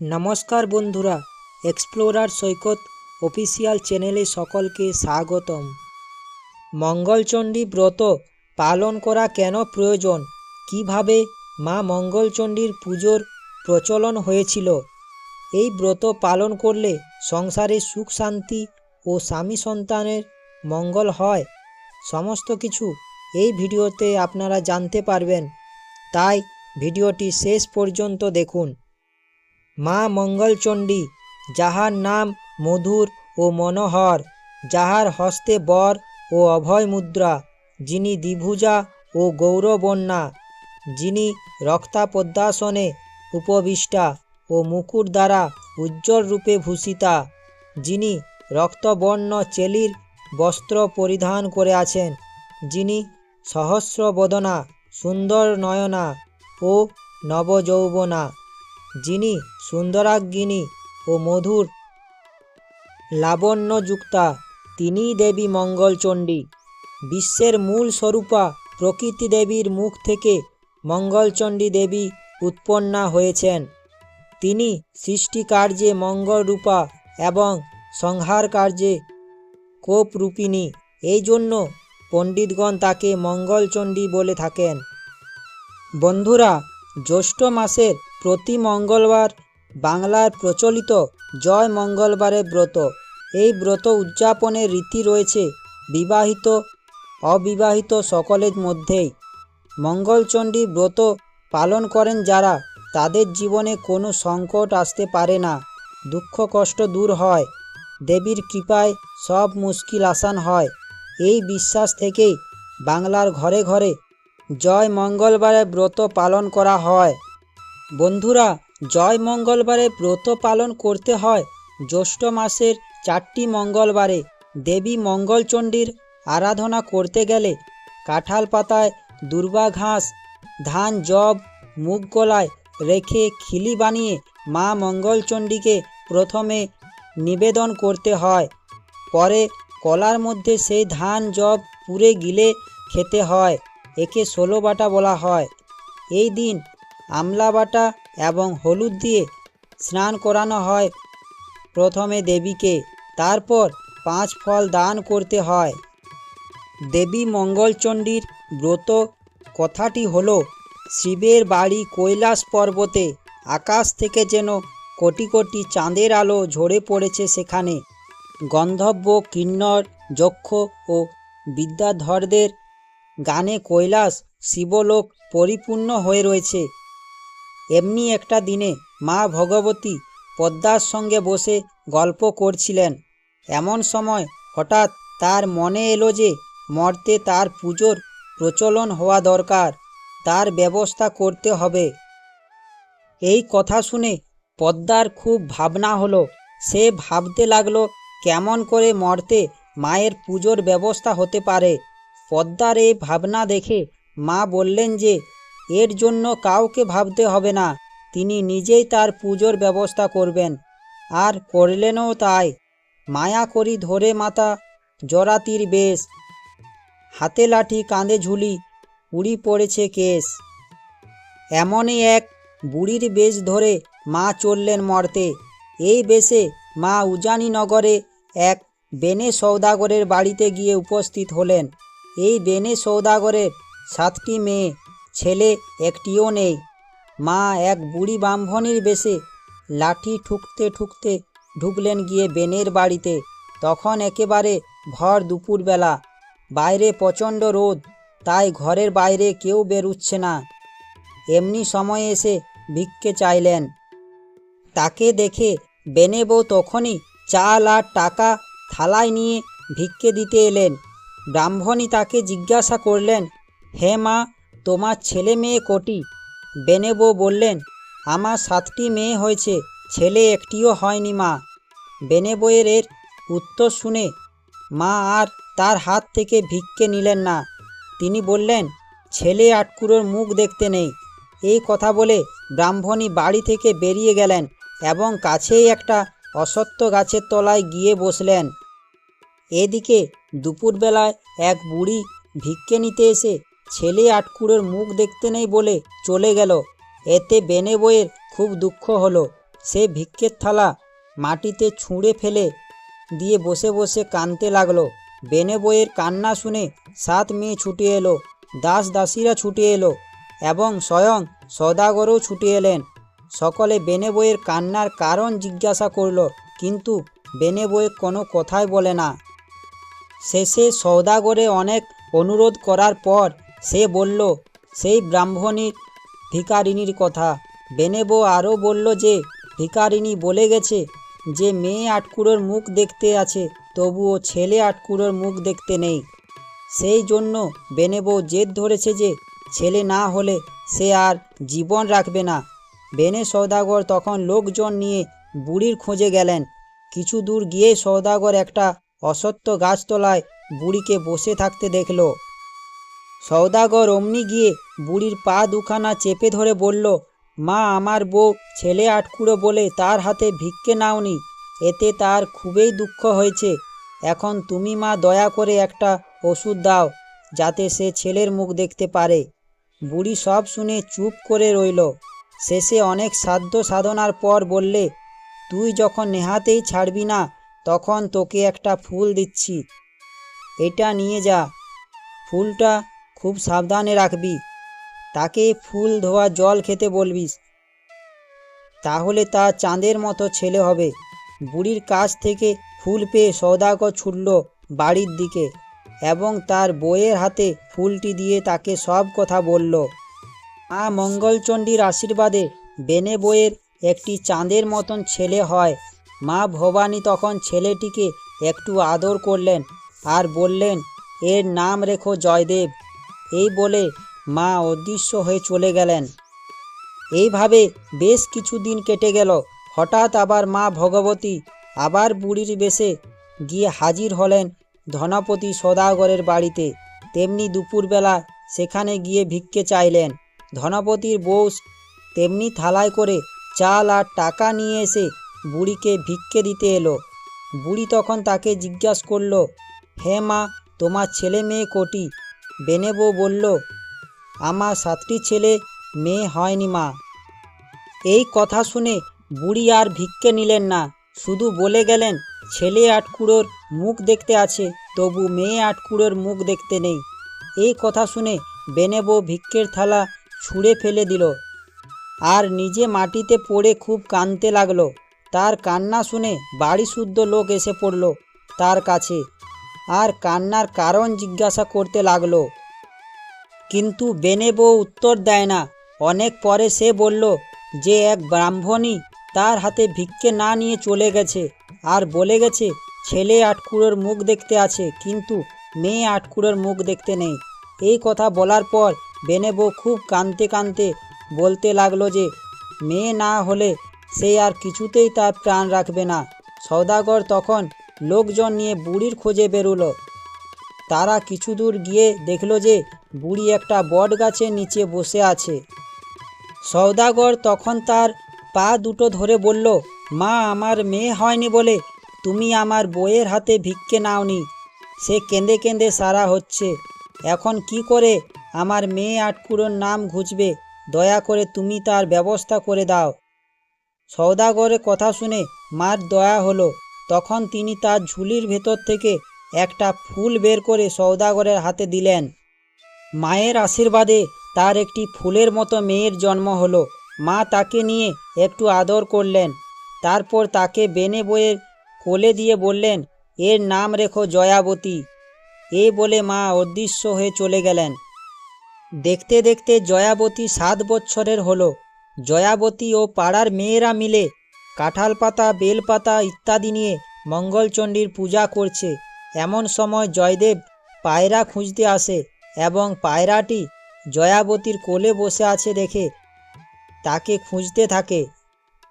নমস্কার বন্ধুরা এক্সপ্লোরার সৈকত অফিসিয়াল চ্যানেলে সকলকে স্বাগতম। মঙ্গলচণ্ডী ব্রত পালন করা কেন প্রয়োজন? কীভাবে মা মঙ্গলচণ্ডীর পুজোর প্রচলন হয়েছিল? এই ব্রত পালন করলে সংসারে সুখ, শান্তি ও স্বামী সন্তানের মঙ্গল হয়। সমস্ত কিছু এই ভিডিওতে আপনারা জানতে পারবেন। তাই ভিডিওটি শেষ পর্যন্ত দেখুন। মা মঙ্গলচণ্ডী, যাহার নাম মধুর ও মনোহর, যাহার হস্তে বর ও অভয় মুদ্রা, যিনি দ্বিভুজা ও গৌরবন্যা যিনি রক্তাপদ্মাসনে উপবিষ্টা ও মুকুট দ্বারা উজ্জ্বল রূপে ভূষিতা, যিনি রক্তবর্ণ চেলির বস্ত্র পরিধান করে আছেন, যিনি সহস্র বদনা সুন্দর নয়না ও নবযৌবনা। যিনি সুন্দরাঙ্গিনী ও মধুর লাবণ্যযুক্তা তিনি দেবী মঙ্গলচণ্ডী। বিশ্বের মূল স্বরূপা প্রকৃতি দেবীর মুখ থেকে মঙ্গলচণ্ডী দেবী উৎপন্না হয়েছেন। তিনি সৃষ্টিকার্যে মঙ্গলরূপা এবং সংহার কার্যে কোপরূপিণী। এই জন্য পণ্ডিতগণ তাকে মঙ্গলচণ্ডী বলে থাকেন। বন্ধুরা, জ্যৈষ্ঠ মাসের প্রতি মঙ্গলবার বাংলার প্রচলিত জয় মঙ্গলবারের ব্রত। এই ব্রত উদযাপনের রীতি রয়েছে বিবাহিত, অবিবাহিত সকলের মধ্যেই। মঙ্গলচণ্ডী ব্রত পালন করেন যারা, তাদের জীবনে কোনো সংকট আসতে পারে না, দুঃখ কষ্ট দূর হয়, দেবীর কৃপায় সব মুশকিল আসান হয়। এই বিশ্বাস থেকেই বাংলার ঘরে ঘরে জয় মঙ্গলবারে ব্রত পালন করা হয়। বন্ধুরা, জয় মঙ্গলবারে ব্রত পালন করতে হয় জ্যৈষ্ঠ মাসের চারটি মঙ্গলবারে। দেবী মঙ্গলচণ্ডীর আরাধনা করতে গেলে কাঁঠাল পাতায় দুর্বা ঘাস, ধান জব মুগ গলায় রেখে খিলি বানিয়ে মা মঙ্গলচণ্ডীকে প্রথমে নিবেদন করতে হয়। পরে কলার মধ্যে সেই ধান জব পুড়ে গিলে খেতে হয়। একে ষোলো বাটা বলা হয়। এই দিন আমলা বাটা এবং হলুদ দিয়ে স্নান করানো হয়। প্রথমে দেবীকে, তারপর পাঁচ ফল দান করতে হয়। দেবী মঙ্গলচণ্ডীর ব্রত কথাটি হল, শিবের বাড়ি কৈলাস পর্বতে, আকাশ থেকে যেন কোটি কোটি চাঁদের আলো ঝরে পড়েছে সেখানে। গন্ধব্য, কিন্নর, যক্ষ ও বিদ্যাধরদের গানে কৈলাস শিবলোক পরিপূর্ণ হয়ে রয়েছে। এমনি একটা দিনে মা ভগবতী পদ্মার সঙ্গে বসে গল্প করছিলেন। এমন সময় হঠাৎ তার মনে এলো যে মর্তে তার পুজোর প্রচলন হওয়া দরকার, তার ব্যবস্থা করতে হবে। এই কথা শুনে পদ্মার খুব ভাবনা হলো। সে ভাবতে লাগল কেমন করে মর্তে মায়ের পুজোর ব্যবস্থা হতে পারে। পদ্মার এই ভাবনা দেখে মা বললেন যে এর জন্য কাউকে ভাবতে হবে না, তিনি নিজেই তার পুজোর ব্যবস্থা করবেন। আর করলেনও তাই, মায়া করি ধরে মাতা, জরাতির বেশ। হাতে লাঠি কাঁধে ঝুলি, উড়ি পড়েছে কেশ। এমনই এক বুড়ির বেশ ধরে মা চললেন মর্তে। এই বেশে মা উজানি নগরে এক বেনে সৌদাগরের বাড়িতে গিয়ে উপস্থিত হলেন। এই বেনে সৌদাগরের সাতটি মেয়ে ছেলে একটিও নেই। মা এক বুড়ি ব্রাহ্মণীর বেশে লাঠি ঠুকতে ঠুকতে ঢুকলেন গিয়ে বেনের বাড়িতে। তখন একেবারে ভর দুপুরবেলা। বাইরে প্রচণ্ড রোদ, তাই ঘরের বাইরে কেউ বেরুচ্ছে না। এমনি সময়ে এসে ভিক্ষে চাইলেন। তাকে দেখে বেনে বউ তখনই চাল আর টাকা থালায় নিয়ে ভিক্ষে দিতে এলেন। ব্রাহ্মণী তাকে জিজ্ঞাসা করলেন, হে মা তোমার ছেলে মেয়ে কটি? বেনে বউ বললেন, আমার সাতটি মেয়ে হয়েছে, ছেলে একটিও হয়নি মা। বেনে বইয়ের এর উত্তর শুনে মা আর তার হাত থেকে ভিক্ষে নিলেন না। তিনি বললেন, ছেলে আটকুরোর মুখ দেখতে নেই। এই কথা বলে ব্রাহ্মণী বাড়ি থেকে বেরিয়ে গেলেন এবং কাছেই একটা অসত্য গাছের তলায় গিয়ে বসলেন। এদিকে দুপুরবেলায় এক বুড়ি ভিক্ষে নিতে এসে ছেলে আটকুড়োর মুখ দেখতে নেই বলে চলে গেল। এতে বেনে বইয়ের খুব দুঃখ হলো। সে ভিক্ষের থালা মাটিতে ছুঁড়ে ফেলে দিয়ে বসে বসে কাঁদতে লাগল। বেনে বইয়ের কান্না শুনে সাত মেয়ে ছুটে এলো। দাস দাসীরা ছুটে এলো এবং স্বয়ং সদাগরও ছুটে এলেন। সকলে বেনে বইয়ের কান্নার কারণ জিজ্ঞাসা করল, কিন্তু বেনে বইয়ের কোনো কথাই বলে না। শেষে সৌদাগরে অনেক অনুরোধ করার পর সে বলল, সেই ব্রাহ্মণীর ভিকারিনীর কথা। বেনেবো আরও বলল যে ভিকারিনী বলে গেছে যে, মেয়ে আটকুড়োর মুখ দেখতে আছে, তবুও ছেলে আটকুড়োর মুখ দেখতে নেই। সেই জন্য বেনেবো জেদ ধরেছে যে, ছেলে না হলে সে আর জীবন রাখবে না। বেনে সৌদাগর তখন লোকজন নিয়ে বুড়ির খোঁজে গেলেন। কিছু দূর গিয়ে সৌদাগর একটা অসত্য গাছতলায় বুড়িকে বসে থাকতে দেখল। সৌদাগর অমনি গিয়ে বুড়ির পা দুখানা চেপে ধরে বলল, মা, আমার বউ ছেলে আটকুড়ো বলে তার হাতে ভিক্ষে নাওনি। এতে তার খুবই দুঃখ হয়েছে। এখন তুমি মা দয়া করে একটা ওষুধ দাও, যাতে সে ছেলের মুখ দেখতে পারে। বুড়ি সব শুনে চুপ করে রইল। শেষে অনেক সাধ্য সাধনার পর বললে, তুই যখন নেহাতেই ছাড়বি না, তখন তোকে একটা ফুল দিচ্ছি। এটা নিয়ে যা। ফুলটা খুব সাবধানে রাখবি। তাকে ফুল ধোয়া জল খেতে বলবিস। তাহলে তা চাঁদের মতো ছেলে হবে। বুড়ির কাছ থেকে ফুল পেয়ে সৌদাগর ছুটল বাড়ির দিকে এবং তার বইয়ের হাতে ফুলটি দিয়ে তাকে সব কথা বলল। মা মঙ্গলচণ্ডীর আশীর্বাদে বেনে বইয়ের একটি চাঁদের মতন ছেলে হয়। মা ভবানী তখন ছেলেটিকে একটু আদর করলেন আর বললেন, এর নাম রেখো জয়দেব। এই বলে মা অদৃশ্য হয়ে চলে গেলেন। এইভাবে বেশ কিছুদিন কেটে গেল। হঠাৎ আবার মা ভগবতী আবার বুড়ির বেশে গিয়ে হাজির হলেন ধনপতি সদাগরের বাড়িতে। তেমনি দুপুরবেলা সেখানে গিয়ে ভিক্ষে চাইলেন। ধনপতির বউ তেমনি থালায় করে চাল আর টাকা নিয়ে এসে বুড়িকে ভিক্ষে দিতে এলো। বুড়ি তখন তাকে জিজ্ঞাসা করল, হে মা, তোমার ছেলে মেয়ে কোটি? বেনে বউ বলল, আমার সাতটি ছেলে, মেয়ে হয়নি মা। এই কথা শুনে বুড়ি আর ভিক্ষে নিলেন না। শুধু বলে গেলেন, ছেলে আটকুড়োর মুখ দেখতে আছে, তবু মেয়ে আটকুড়োর মুখ দেখতে নেই। এই কথা শুনে বেনেবো ভিক্ষের থালা ছুঁড়ে ফেলে দিল। আর নিজে মাটিতে পড়ে খুব কাঁদতে লাগল। তার কান্না শুনে বাড়ি শুদ্ধ লোক এসে পড়ল তার কাছে। আর কান্নার কারণ জিজ্ঞাসা করতে লাগল। কিন্তু বেনে বউ উত্তর দেয় না। অনেক পরে সে বলল, যে এক ব্রাহ্মণী তার হাতে ভিক্ষে না নিয়ে চলে গেছে। আর বলে গেছে, ছেলে আটকুড়োর মুখ দেখতে আছে, কিন্তু মেয়ে আটকুড়োর মুখ দেখতে নেই। এই কথা বলার পর বেনে বউ খুব কাঁদতে কাঁদতে বলতে লাগল যে, মেয়ে না হলে সে আর কিছুতেই তার প্রাণ রাখবে না। সৌদাগর তখন লোকজন নিয়ে বুড়ির খোঁজে বেরোলো। তারা কিছু দূর গিয়ে দেখল যে বুড়ি একটা বট গাছের নিচে বসে আছে। সৌদাগর তখন তার পা দুটো ধরে বলল, মা, আমার মেয়ে হয়নি বলে তুমি আমার বইয়ের হাতে ভিক্ষে নাওনি। সে কেঁদে কেঁদে সারা হচ্ছে। এখন কি করে আমার মেয়ে আটকুড়োর নাম ঘুচবে? দয়া করে তুমি তার ব্যবস্থা করে দাও। সৌদাগরের কথা শুনে মার দয়া হলো। তখন তিনি তার ঝুলির ভেতর থেকে একটা ফুল বের করে সৌদাগরের হাতে দিলেন। মায়ের আশীর্বাদে তার একটি ফুলের মতো মেয়ের জন্ম হলো। মা তাকে নিয়ে একটু আদর করলেন। তারপর তাকে বেনে বইয়ের কোলে দিয়ে বললেন, এর নাম রেখো জয়াবতী। এ বলে মা অদৃশ্য হয়ে চলে গেলেন। দেখতে দেখতে জয়াবতী সাত বছরের হলো। জয়াবতী ও পাড়ার মেয়েরা মিলে কাঁঠাল পাতা বেলপাতা ইত্যাদি নিয়ে মঙ্গলচণ্ডীর পূজা করছে। এমন সময় জয়দেব পায়রা খুঁজতে আসে এবং পায়রাটি জয়াবতীর কোলে বসে আছে দেখে তাকে খুঁজতে থাকে।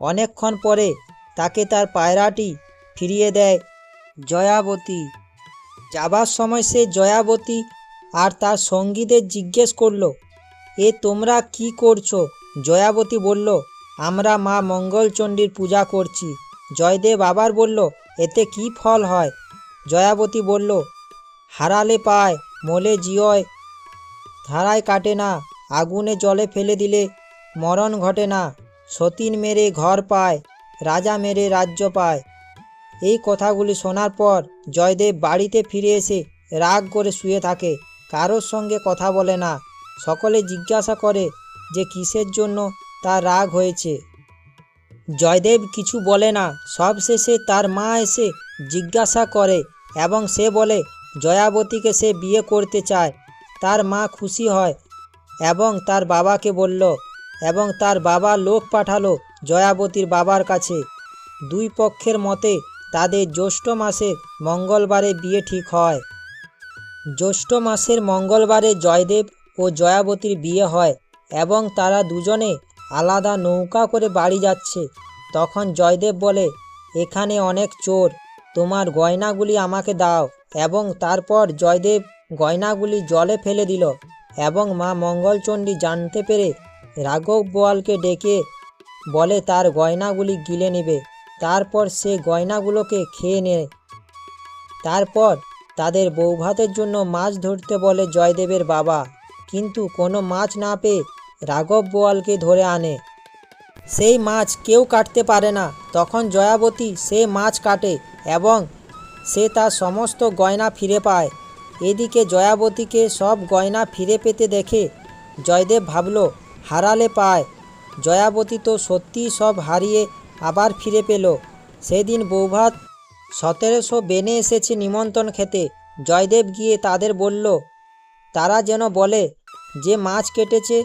অনেকক্ষণ পরে তাকে তার পায়রাটি ফিরিয়ে দেয় জয়াবতী। যাবার সময় সে জয়াবতী আর তার সঙ্গীদের জিজ্ঞেস করল, এ তোমরা কি করছ? জয়াবতী বলল আমরা মা মঙ্গলচণ্ডীর পূজা করছি। জয়দেব আবার বলল, এতে কি ফল হয়? জয়াবতী বলল, হারালে পায়, মলে জিয়য়। ধারায় কাটে না, আগুনে জলে ফেলে দিলে মরণ ঘটে না। সতীন মেরে ঘর পায়, রাজা মেরে রাজ্য পায়। এই কথাগুলি শোনার পর জয়দেব বাড়িতে ফিরে এসে রাগ করে শুয়ে থাকে। কারোর সঙ্গে কথা বলে না। সকলে জিজ্ঞাসা করে যে কিসের জন্য তার রাগ হয়েছে। জয়দেব কিছু বলে না। সবশেষে তার মা এসে জিজ্ঞাসা করে এবং সে বলে, জয়াবতীকে সে বিয়ে করতে চায়। তার মা খুশি হয় এবং তার বাবাকে বলল এবং তার বাবা লোক পাঠালো জয়াবতীর বাবার কাছে। দুই পক্ষের মতে তাদের জ্যৈষ্ঠ মাসের মঙ্গলবারে বিয়ে ঠিক হয়। জ্যৈষ্ঠ মাসের মঙ্গলবারে জয়দেব ও জয়াবতীর বিয়ে হয় এবং তারা দুজনে আলাদা নৌকা করে বাড়ি যাচ্ছে। তখন জয়দেব বলে, এখানে অনেক চোর। তোমার গয়নাগুলি আমাকে দাও। এবং তারপর জয়দেব গয়নাগুলি জলে ফেলে দিল এবং মা মঙ্গলচণ্ডী জানতে পেরে রাঘব বোয়ালকে ডেকে বলে, তার গয়নাগুলি গিলে নেবে। তারপর সে গয়নাগুলোকে খেয়ে নেয় তারপর তাদের বৌভাতের জন্য মাছ ধরতে বলে জয়দেবের বাবা, কিন্তু কোনো মাছ না পেয়ে রাঘব বোয়ালকে ধরে আনে। সেই মাছ কেউ কাটতে পারে না। তখন জয়াবতী সে মাছ কাটে এবং সে তার সমস্ত গয়না ফিরে পায়। এদিকে জয়াবতীকে সব গয়না ফিরে পেতে দেখে জয়দেব ভাবল, হারালে পায়। জয়াবতী তো সত্যিই সব হারিয়ে আবার ফিরে পেল। সেদিন বৌভাত সতেরোশো বেনে এসেছে নিমন্ত্রণ খেতে। জয়দেব গিয়ে তাদের বলল, তারা যেন বলে, যে মাছ কেটেছে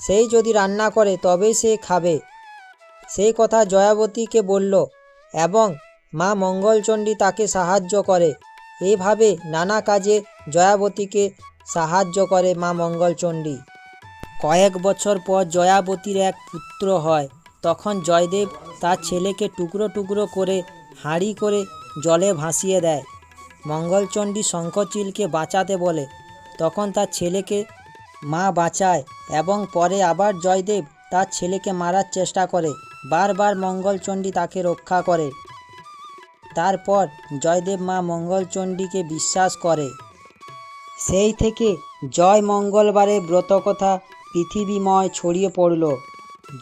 সেই যদি রান্না করে তবেই সে খাবে। সেই কথা জয়াবতীকে বলল, এবং মা মঙ্গলচণ্ডী তাকে সাহায্য করে। এইভাবে নানা কাজে জয়াবতীকে সাহায্য করে মা মঙ্গলচণ্ডী। কয়েক বছর পর জয়াবতীর এক পুত্র হয়। তখন জয়দেব তার ছেলেকে টুকরো টুকরো করে হাঁড়ি করে জলে ভাসিয়ে দেয়। মঙ্গলচণ্ডী শঙ্খচিলকে বাঁচাতে বলে, তখন তার ছেলেকে মা বাঁচায় এবং পরে আবার জয়দেব তার ছেলেকে মারার চেষ্টা করে, বারবার মঙ্গলচণ্ডী তাকে রক্ষা করে। তারপর জয়দেব মা মঙ্গলচণ্ডীকে বিশ্বাস করে। সেই থেকে জয় মঙ্গলবারে ব্রতকথা পৃথিবীময় ছড়িয়ে পড়ল।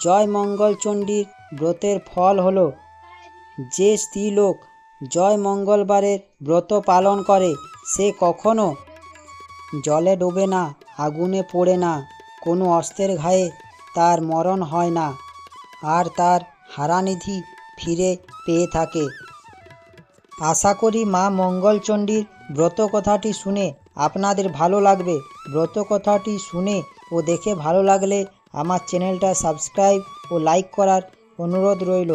জয় মঙ্গলচণ্ডীর ব্রতের ফল হল, যে স্ত্রীলোক জয় মঙ্গলবারের ব্রত পালন করে, সে কখনো জলে ডোবে না। আগুনে পড়ে না, কোনো অস্ত্রের ঘায়ে তার মরণ হয় না, আর তার হারানিধি ফিরে পেয়ে থাকে। আশা করি মা মঙ্গলচণ্ডীর ব্রত কথাটি শুনে আপনাদের ভালো লাগবে। ব্রত কথাটি শুনে ও দেখে ভালো লাগলে আমার চ্যানেলটা সাবস্ক্রাইব ও লাইক করার অনুরোধ রইল।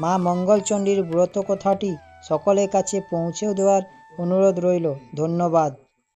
মা মঙ্গলচণ্ডীর ব্রত কথাটি সকলের কাছে পৌঁছেও দেওয়ার অনুরোধ রইল। ধন্যবাদ।